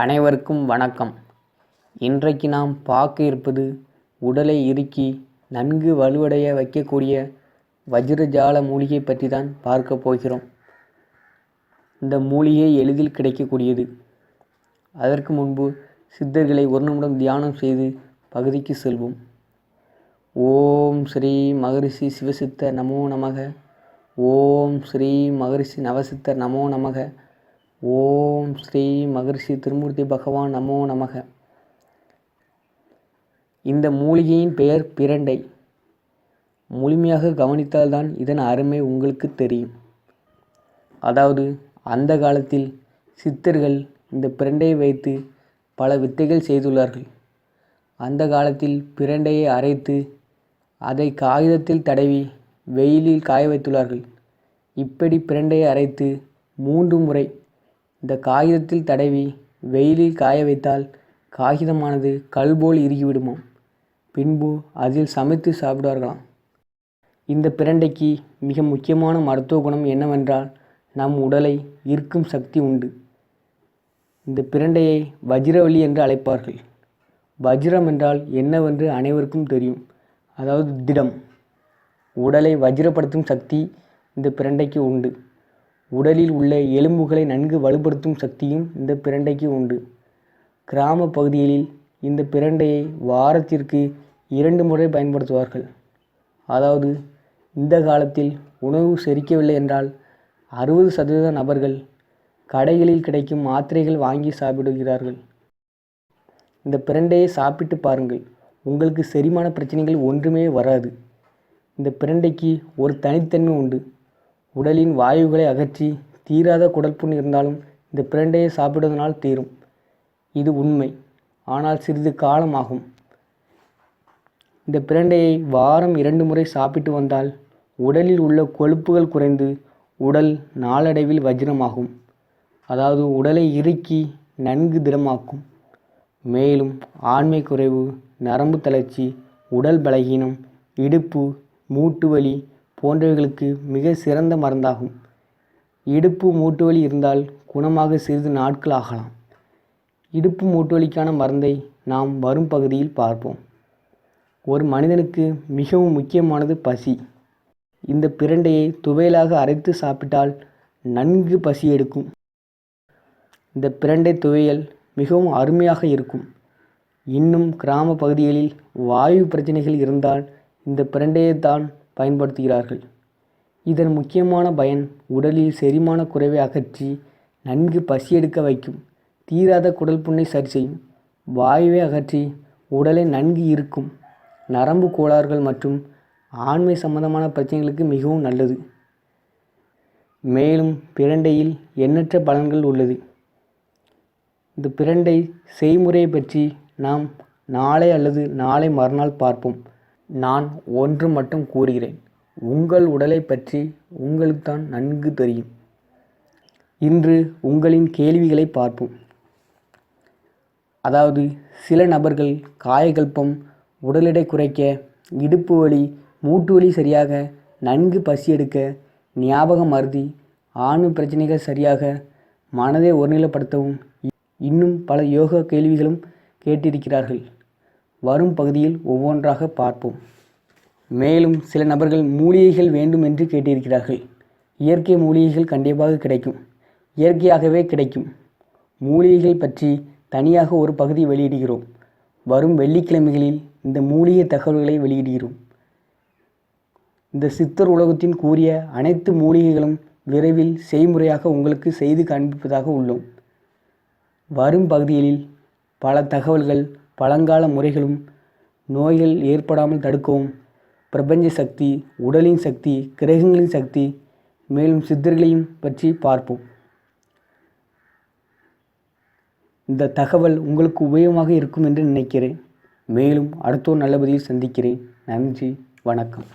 அனைவருக்கும் வணக்கம். இன்றைக்கு நாம் பார்க்க இருப்பது உடலை இறுக்கி நன்கு வலுவடைய வைக்கக்கூடிய வஜ்ரஜால மூலிகை பற்றி தான் பார்க்க போகிறோம். இந்த மூலிகை எளிதில் கிடைக்கக்கூடியது. அதற்கு முன்பு சித்தர்களை ஒரு நிமிடம் தியானம் செய்து பகுதிக்கு செல்வோம். ஓம் ஸ்ரீ மகரிஷி சிவசித்தர் நமோ நமக. ஓம் ஸ்ரீ மகரிஷி நவசித்தர் நமோ நமக. ஓம் ஸ்ரீ மகரிஷி திருமூர்த்தி பகவான் நமோ நமக. இந்த மூலிகையின் பெயர் பிரண்டை. முழுமையாக கவனித்தால்தான் இதன் அருமை உங்களுக்கு தெரியும். அதாவது அந்த காலத்தில் சித்தர்கள் இந்த பிரண்டையை வைத்து பல வித்தைகள் செய்துள்ளார்கள். அந்த காலத்தில் பிரண்டையை அரைத்து அதை காகிதத்தில் தடவி வெயிலில் காய வைத்துள்ளார்கள். இப்படி பிரண்டையை அரைத்து மூன்று முறை இந்த காகிதத்தில் தடவி வெயிலில் காய வைத்தால் காகிதமானது கல் போல் இறுகிவிடுமாம் பின்பு அதில் சமைத்து சாப்பிடுவார்களாம். இந்த பிரண்டைக்கு மிக முக்கியமான மருத்துவ குணம் என்னவென்றால் நம் உடலை ஈர்க்கும் சக்தி உண்டு. இந்த பிரண்டையை வஜ்ரவள்ளி என்று அழைப்பார்கள். வஜ்ரம் என்றால் என்னவென்று அனைவருக்கும் தெரியும். அதாவது திடம். உடலை வஜ்ரப்படுத்தும் சக்தி இந்த பிரண்டைக்கு உண்டு. உடலில் உள்ள எலும்புகளை நன்கு வலுப்படுத்தும் சக்தியும் இந்த பிரண்டைக்கு உண்டு. கிராம பகுதிகளில் இந்த பிரண்டையை வாரத்திற்கு இரண்டு முறை பயன்படுத்துவார்கள். அதாவது இந்த காலத்தில் உணவு செரிக்கவில்லை என்றால் அறுபது சதவீத நபர்கள் கடைகளில் கிடைக்கும் மாத்திரைகள் வாங்கி சாப்பிடுகிறார்கள். இந்த பிரண்டையை சாப்பிட்டு பாருங்கள். உங்களுக்கு செரிமான பிரச்சனைகள் ஒன்றுமே வராது. இந்த பிரண்டைக்கு ஒரு தனித்தன்மை உண்டு. உடலின் வாயுகளை அகற்றி தீராத குடற்புண் இருந்தாலும் இந்த பிரண்டையை சாப்பிடுவதனால் தீரும். இது உண்மை. ஆனால் சிறிது காலம் ஆகும் இந்த பிரண்டையை வாரம் இரண்டு முறை சாப்பிட்டு வந்தால் உடலில் உள்ள கொழுப்புகள் குறைந்து உடல் நாளடைவில் வஜ்ரமாகும் அதாவது உடலை இறுக்கி நன்கு திடமாக்கும். மேலும் ஆண்மை குறைவு நரம்பு தளர்ச்சி உடல் பலகீனம் இடுப்பு மூட்டு வலி போன்றவைகளுக்கு மிக சிறந்த மருந்தாகும். இடுப்பு மூட்டு வலி இருந்தால் குணமாக சிறிது நாட்கள் ஆகலாம். இடுப்பு மூட்டு வலிக்கான மருந்தை நாம் வரும் பகுதியில் பார்ப்போம். ஒரு மனிதனுக்கு மிகவும் முக்கியமானது பசி. இந்த பிரண்டையை துவையலாக அரைத்து சாப்பிட்டால் நன்கு பசி எடுக்கும். இந்த பிரண்டை துவையல் மிகவும் அருமையாக இருக்கும். இன்னும் கிராம பகுதிகளில் வாயு பிரச்சனைகள் இருந்தால் இந்த பிரண்டையை தான் பயன்படுத்துகிறார்கள். இதன் முக்கியமான பயன் உடலில் செரிமான குறைவை அகற்றி நன்கு பசி எடுக்க வைக்கும். தீராத குடல் புண்ணை சரி செய்யும். வாயுவை அகற்றி உடலை நன்கு இருக்கும். நரம்பு கோளாறுகள் மற்றும் ஆண்மை சம்பந்தமான பிரச்சனைகளுக்கு மிகவும் நல்லது. மேலும் பிரண்டையில் எண்ணற்ற பலன்கள் உள்ளது. இந்த பிரண்டை செய்முறையை பற்றி நாம் நாளை அல்லது நாளை மறுநாள் பார்ப்போம். நான் ஒன்று மட்டும் கூறுகிறேன். உங்கள் உடலை பற்றி உங்களுக்குத்தான் நன்கு தெரியும். இன்று உங்களின் கேள்விகளை பார்ப்போம். அதாவது சில நபர்கள் காயகல்பம் உடல் எடை குறைக்க இடுப்பு வலி மூட்டு வலி சரியாக நன்கு பசி எடுக்க ஞாபக மருதி ஆணு பிரச்சனைகள் சரியாக மனதை ஒருநிலைப்படுத்தவும் இன்னும் பல யோகா கேள்விகளும் கேட்டிருக்கிறார்கள். வரும் பகுதியில் ஒவ்வொன்றாக பார்ப்போம். மேலும் சில நபர்கள் மூலிகைகள் வேண்டும் என்று கேட்டிருக்கிறார்கள். இயற்கை மூலிகைகள் கண்டிப்பாக கிடைக்கும். இயற்கையாகவே கிடைக்கும். மூலிகைகள் பற்றி தனியாக ஒரு பகுதி வெளியிடுகிறோம். வரும் வெள்ளிக்கிழமைகளில் இந்த மூலிகை தகவல்களை வெளியிடுகிறோம். இந்த சித்தர் உலகத்தின் கூறிய அனைத்து மூலிகைகளும் விரைவில் செய்முறையாக உங்களுக்கு செய்து காண்பிப்பதாக உள்ளோம். வரும் பகுதிகளில் பல தகவல்கள் பழங்கால முறைகளும் நோய்கள் ஏற்படாமல் தடுக்கவும். பிரபஞ்ச சக்தி உடலின் சக்தி கிரகங்களின் சக்தி மேலும் சித்தர்களையும் பற்றி பார்ப்போம். இந்த தகவல் உங்களுக்கு உபயோகமாக இருக்கும் என்று நினைக்கிறேன். மேலும் அடுத்தோர் நல்லபதியில் சந்திக்கிறேன். நன்றி வணக்கம்.